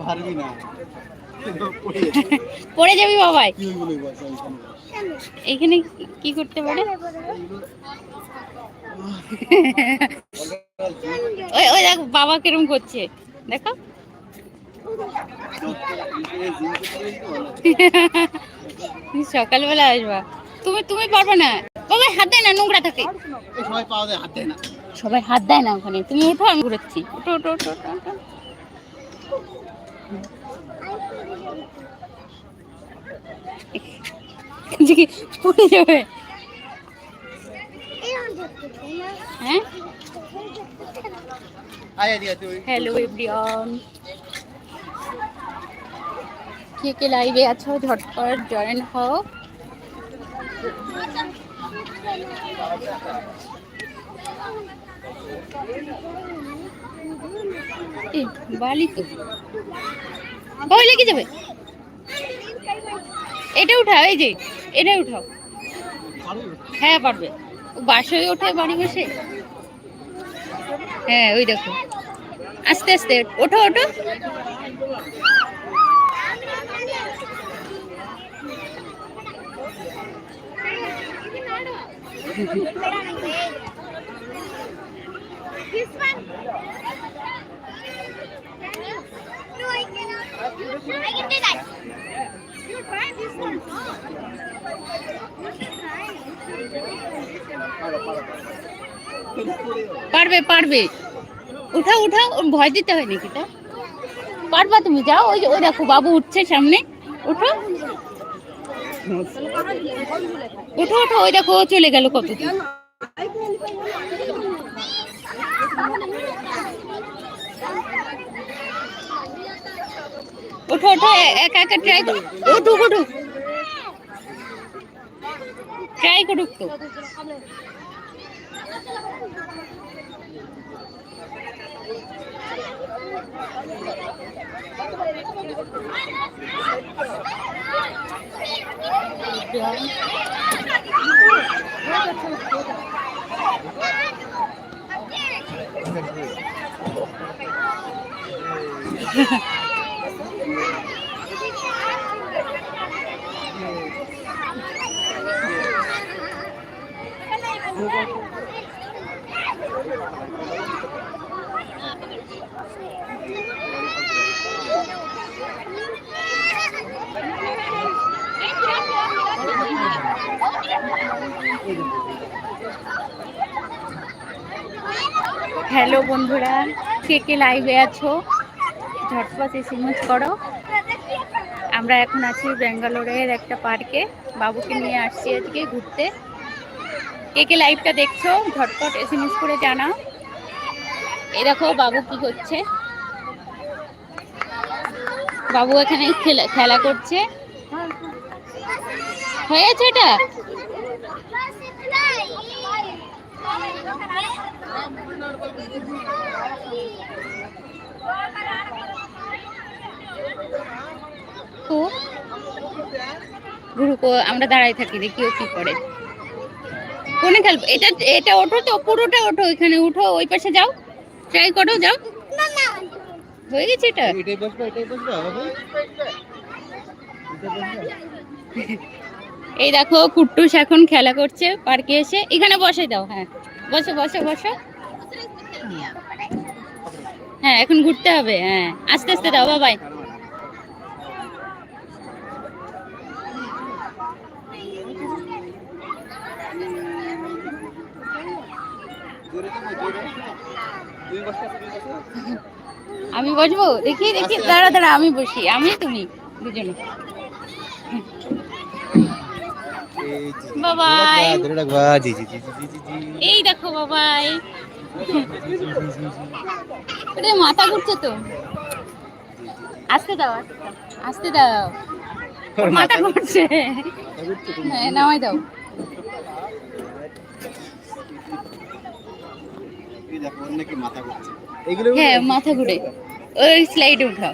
পারবি না। পড়ে যাবি বাবাই। এখানে? কি করতে পারে? ওই ওই দেখ বাবা কিরম করছে। দেখো। সকালবেলা আসবা। তুমি তুমি পারবে না। বাবা হাত দেয় না নোংরা থাকে। সবাই হাত দেয় না। ওখানে। তুমি ওঠো আমি ঘুরেছি ওঠো ওঠো ওঠো ওঠো, পড়ে যাবে? হ্যাঁ? হ্যালো এভরিওয়ান কে কে লাইভে আছো? ঝটপট জয়েন হও। বালি তো। ওই লেগে যাবে। এটা উঠাও, এই যে, এটা উঠাও। হ্যাঁ পারবে। ও বাসে ওঠে, বাড়ি বসে। হ্যাঁ ওই দেখো। আস্তে আস্তে, ওঠো ওঠো। This one. পারবে পারবে। উঠাও উঠাও ভয় দিতে হয় নাকি তা পারবা তুমি, যাও, ওই ওই দেখো, বাবু উঠছে সামনে। উঠো উঠো উঠো ওই দেখো, ও চলে গেল কত। ওঠো ওঠো এ- একা একা ট্রাই করো উঠুক উঠুক ট্রাই করুক তো হ্যালো বন্ধুরা। কে কে লাইভে আছো? ঝটপট এসএমএস করো। আমরা এখন আছি ব্যাঙ্গালোরের একটা পার্কে। বাবুকে নিয়ে আসছি আজকে ঘুরতে। কে কে লাইভটা দেখছ, ঝটপট এসএমএস করে জানাও। এই দেখো, বাবু কি করছে। বাবু এখানে খেলা করছে। হয়েছে এটা? গুরুক আমরা দাঁড়াই থাকি দেখি ও কি করে। কোনে খেলব। এটা এটা ওঠো তো পুরোটা ওঠো এখানে উঠো ওই পাশে যাও। ট্রাই করো যাও। হয়ে গেছে এটা? এই দেখো কুট্টুস এখন খেলা করছে পার্কে এসে। এখানে বসে দাও হ্যাঁ। বসো বসো বসো। হ্যাঁ এখন ঘুরতে হবে হ্যাঁ। আস্তে আস্তে দাও বাবাই জোরে তো জোরে তুই বসবে তুই বসবে আমি বসবো? দেখি দেখি। দাঁড়া দাঁড়া আমি বসি। আমি তুমি দুজনে। বাবাই। এই দেখো বাবাই। ওরে মাথা ঘুরছে তো। আস্তে দাও আস্তে দাও মাথা ঘুরছে। হ্যাঁ নামাই দাও। মাথা হ্যাঁ মাথা ঘুরে। ওই স্লাইড উঠা।